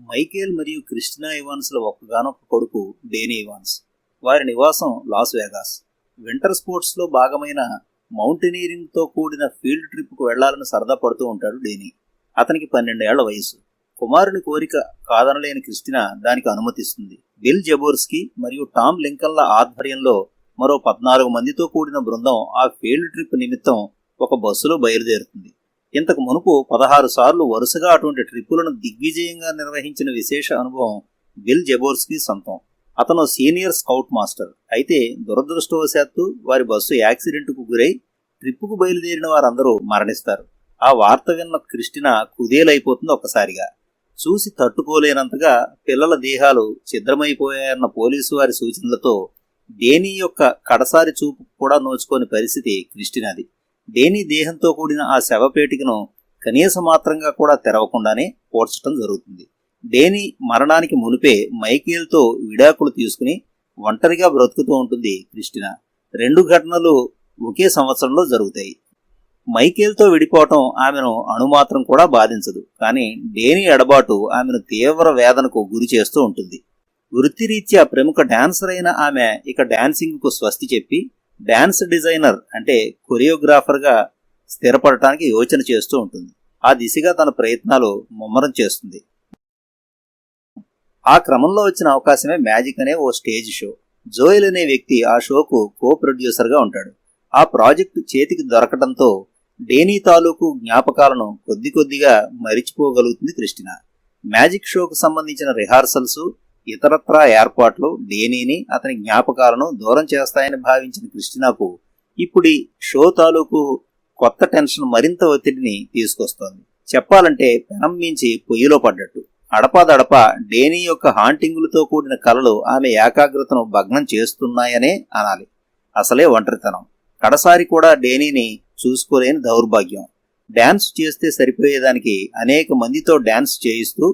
Michael మరియు Christina ఇవాన్స్ల ఒక్కగానొక్క కొడుకు డేనీ ఇవాన్స్. వారి నివాసం లాస్ వేగాస్. వింటర్ స్పోర్ట్స్లో భాగమైన మౌంటైనీరింగ్తో కూడిన ఫీల్డ్ ట్రిప్కు వెళ్ళాలని సరదా పడుతూ ఉంటాడు డేనీ. అతనికి పన్నెండేళ్ళ వయసు కుమారుని కోరిక కాదనలేని క్రిస్టినా దానికి అనుమతిస్తుంది. బిల్ జబోర్స్కి మరియు టామ్ లింకన్ల ఆధ్వర్యంలో మరో పద్నాలుగు మందితో కూడిన బృందం ఆ ఫీల్డ్ ట్రిప్ నిమిత్తం ఒక బస్సులో బయలుదేరుతుంది. ఇంతకు మునుపు పదహారు సార్లు వరుసగా అటువంటి ట్రిప్పులను దిగ్విజయంగా నిర్వహించిన విశేష అనుభవం బిల్ జబోర్స్కి సొంతం. అతను సీనియర్ స్కౌట్ మాస్టర్. అయితే దురదృష్టవశాత్తు వారి బస్సు యాక్సిడెంట్కు గురై ట్రిప్పుకు బయలుదేరిన వారందరూ మరణిస్తారు. ఆ వార్త విన్న క్రిస్టినా కుదేలైపోతుంది ఒక్కసారిగా. చూసి తట్టుకోలేనంతగా పిల్లల దేహాలు ఛిద్రమైపోయాయన్న పోలీసు వారి సూచనలతో దేని యొక్క కడసారి చూపు కూడా నోచుకోని పరిస్థితి క్రిస్టినాది. డేని దేహంతో కూడిన ఆ శవపేటికను కనీస మాత్రంగా కూడా తెరవకుండానే పోడ్చటం జరుగుతుంది. డేని మరణానికి మునిపే మైకేల్తో విడాకులు తీసుకుని ఒంటరిగా బ్రతుకుతూ ఉంటుంది క్రిస్టినా. రెండు ఘటనలు ఒకే సంవత్సరంలో జరుగుతాయి. మైకేల్తో విడిపోవటం ఆమెను అణుమాత్రం కూడా బాధించదు. కానీ డేని ఎడబాటు ఆమెను తీవ్ర వేదనకు గురి చేస్తూ ఉంటుంది. వృత్తిరీత్యా ప్రముఖ డాన్సర్ అయిన ఆమె ఇక డాన్సింగ్కు స్వస్తి చెప్పి డ్యాన్స్ డిజైనర్ అంటే కొరియోగ్రాఫర్గా స్థిరపడటానికి యోచన చేస్తూ ఉంటుంది. ఆ దిశగా తన ప్రయత్నాలు ముమ్మరం చేస్తుంది. ఆ క్రమంలో వచ్చిన అవకాశమే మ్యాజిక్ అనే ఓ స్టేజ్ షో. జోయల్ అనే వ్యక్తి ఆ షోకు కో ప్రొడ్యూసర్గా ఉంటాడు. ఆ ప్రాజెక్టు చేతికి దొరకడంతో డేనీ తాలూకు జ్ఞాపకాలను కొద్ది కొద్దిగా మరిచిపోగలుగుతుంది క్రిస్టినా మ్యాజిక్ షోకు సంబంధించిన రిహార్సల్స్ ఇతరత్రా ఏర్పాట్లు డేనీని అతని జ్ఞాపకాలను దూరం చేస్తాయని భావించిన క్రిస్టినాకు ఇప్పుడు షో తాలూకు కొత్త టెన్షన్ మరింత ఒత్తిడిని తీసుకొస్తోంది. చెప్పాలంటే పెనం మించి పొయ్యిలో పడ్డట్టు. అడపాదడప డేనీ యొక్క హాంటింగులతో కూడిన కలలు ఆమె ఏకాగ్రతను భగ్నం చేస్తున్నాయనే అనాలి. అసలే ఒంటరితనం. కడసారి కూడా డేనీని చూసుకోలేని దౌర్భాగ్యం. డ్యాన్స్ చేస్తే సరిపోయేదానికి అనేక మందితో డ్యాన్స్ చేయిస్తూ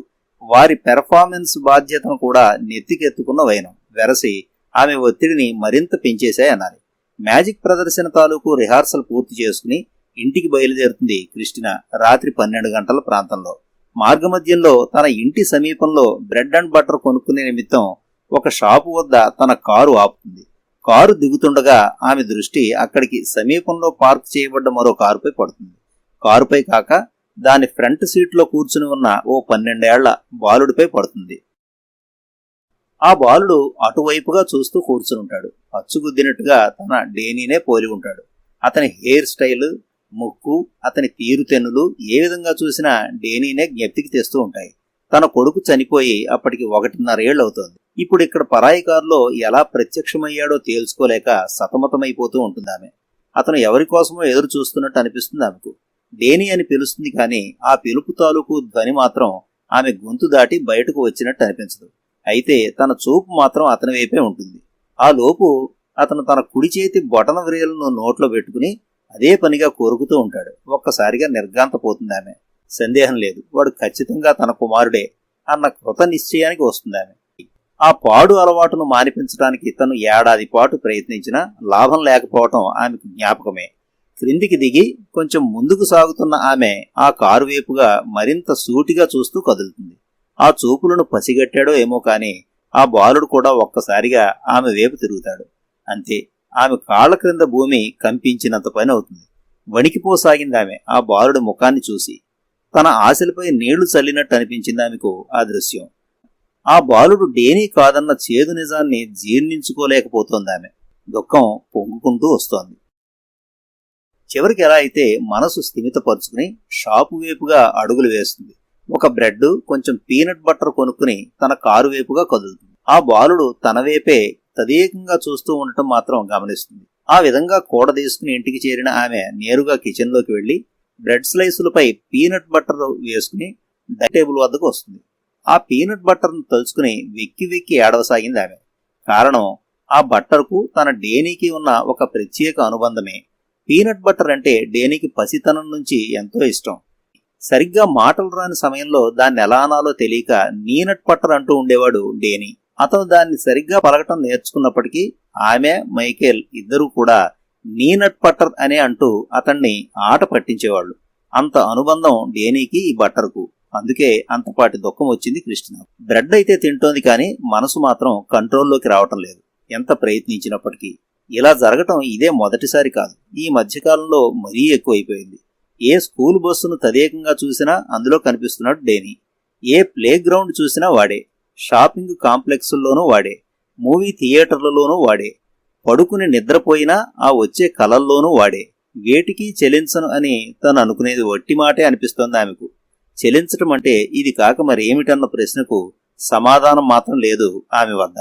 వారి పెర్ఫార్మెన్స్ బాధ్యతను కూడా నెత్తికెత్తుకున్న వైనం. వెరసి ఆమె ఒత్తిడిని మరింత పెంచేశాయన్నారు మ్యాజిక్ ప్రదర్శన తాలూకు రిహార్సల్ పూర్తి చేసుకుని ఇంటికి బయలుదేరుతుంది క్రిస్టినా రాత్రి పన్నెండు గంటల ప్రాంతంలో. మార్గమధ్యంలో తన ఇంటి సమీపంలో బ్రెడ్ అండ్ బటర్ కొనుక్కునే నిమిత్తం ఒక షాపు వద్ద తన కారు ఆపుతుంది. కారు దిగుతుండగా ఆమె దృష్టి అక్కడికి సమీపంలో పార్క్ చేయబడ్డ మరో కారుపై పడుతుంది. కారుపై కాక దాని ఫ్రంట్ సీట్లో కూర్చుని ఉన్న ఓ పన్నెండేళ్ళ బాలుడిపై పడుతుంది. ఆ బాలుడు అటువైపుగా చూస్తూ కూర్చునుంటాడు. అచ్చుగుద్దినట్టుగా తన డేనీనే పోలి ఉంటాడు. అతని హెయిర్ స్టైల్ ముక్కు అతని తీరుతెన్నులు ఏ విధంగా చూసినా డేనీనే జ్ఞప్తికి తెస్తూ ఉంటాయి. తన కొడుకు చనిపోయి అప్పటికి ఒకటిన్నరేళ్ళు అవుతోంది ఇప్పుడు ఇక్కడ పరాయి కారులో ఎలా ప్రత్యక్షమయ్యాడో తేల్చుకోలేక సతమతమైపోతూ ఉంటుంది ఆమె అతను ఎవరి కోసమో ఎదురు చూస్తున్నట్టు అనిపిస్తుంది ఆమెకు. డేని అని పిలుస్తుంది కానీ ఆ పిలుపు తాలూకు ధ్వని మాత్రం ఆమె గొంతు దాటి బయటకు వచ్చినట్టు అనిపించదు. అయితే తన చూపు మాత్రం అతని వైపే ఉంటుంది. ఆ లోపు అతను తన కుడి చేతి బొటన వ్రేలను నోట్లో పెట్టుకుని అదే పనిగా కోరుకుతూ ఉంటాడు. ఒక్కసారిగా నిర్గాంతపోతుంది ఆమె. సందేహం లేదు. వాడు ఖచ్చితంగా తన కుమారుడే అన్న కృత నిశ్చయానికి వస్తుంది ఆమె. ఆ పాడు అలవాటును మానిపించడానికి తను ఏడాది పాటు ప్రయత్నించినా లాభం లేకపోవటం ఆమెకు జ్ఞాపకమే. క్రిందికి దిగి కొంచెం ముందుకు సాగుతున్న ఆమె ఆ కారు వైపుగా మరింత సూటిగా చూస్తూ కదులుతుంది. ఆ చూపులను పసిగట్టాడో ఏమో కాని ఆ బాలుడు కూడా ఒక్కసారిగా ఆమె వైపు తిరుగుతాడు. అంతే ఆమె కాళ్ళ క్రింద భూమి కంపించినంత పని అవుతుంది. వణికిపోసాగింది ఆమె. ఆ బాలుడి ముఖాన్ని చూసి తన ఆశలపై నీళ్ళు చల్లినట్టు అనిపించింది ఆమెకు ఆ దృశ్యం. ఆ బాలుడు డేనీ కాదన్న చేదు నిజాన్ని జీర్ణించుకోలేకపోతోంది ఆమె. దుఃఖం పొంగుకుంటూ వస్తోంది. చివరికి ఎలా అయితే మనసు స్థిమితపరుచుకుని షాపు వైపుగా అడుగులు వేస్తుంది. ఒక బ్రెడ్ కొంచెం పీనట్ బటర్ కొనుక్కుని తన కారు వైపుగా కదులుతుంది. ఆ బాలుడు తన వైపే తదేకంగా చూస్తూ ఉండటం మాత్రం గమనిస్తుంది. ఆ విధంగా కూడ తీసుకుని ఇంటికి చేరిన ఆమె నేరుగా కిచెన్లోకి వెళ్ళి బ్రెడ్ స్లైసులపై పీనట్ బటర్ వేసుకుని డైనింగ్ టేబుల్ వద్దకు వస్తుంది. ఆ పీనట్ బటర్ను తలుచుకుని వెక్కి వెక్కి ఏడవసాగింది ఆమె. కారణం ఆ బట్టర్కు తన డేనీకి ఉన్న ఒక ప్రత్యేక అనుబంధమే పీనట్ బటర్ అంటే డేనీకి పసితనం నుంచి ఎంతో ఇష్టం. సరిగ్గా మాటలు రాని సమయంలో దాన్ని ఎలా అనాలో తెలియక నీనట్ బటర్ అంటూ ఉండేవాడు డేనీ. అతను దాన్ని సరిగ్గా పలకటం నేర్చుకున్నప్పటికీ ఆమె మైకేల్ ఇద్దరూ కూడా నీనట్ బటర్ అనే అంటూ అతన్ని ఆట పట్టించేవాళ్ళు. అంత అనుబంధం డేనీకి ఈ బట్టర్కు అందుకే అంతపాటి దుఃఖం వచ్చింది కృష్ణ. బ్రెడ్ అయితే తింటోంది కానీ మనసు మాత్రం కంట్రోల్లోకి రావటం లేదు. ఎంత ప్రయత్నించినప్పటికీ. ఇలా జరగటం ఇదే మొదటిసారి కాదు. ఈ మధ్యకాలంలో మరీ ఎక్కువైపోయింది. ఏ స్కూల్ బస్సును తదేకంగా చూసినా అందులో కనిపిస్తున్నాడు డేనీ. ఏ ప్లే గ్రౌండ్ చూసినా వాడే. షాపింగ్ కాంప్లెక్సుల్లోనూ వాడే. మూవీ థియేటర్లలోనూ వాడే. పడుకుని నిద్రపోయినా ఆ వచ్చే కలల్లోనూ వాడే. వేటికి చెలించను అని తను అనుకునేది వట్టి మాటే అనిపిస్తోంది ఆమెకు. చెలించటం అంటే ఇది కాక మరి ఏమిటన్న ప్రశ్నకు సమాధానం మాత్రం లేదు ఆమె వద్ద.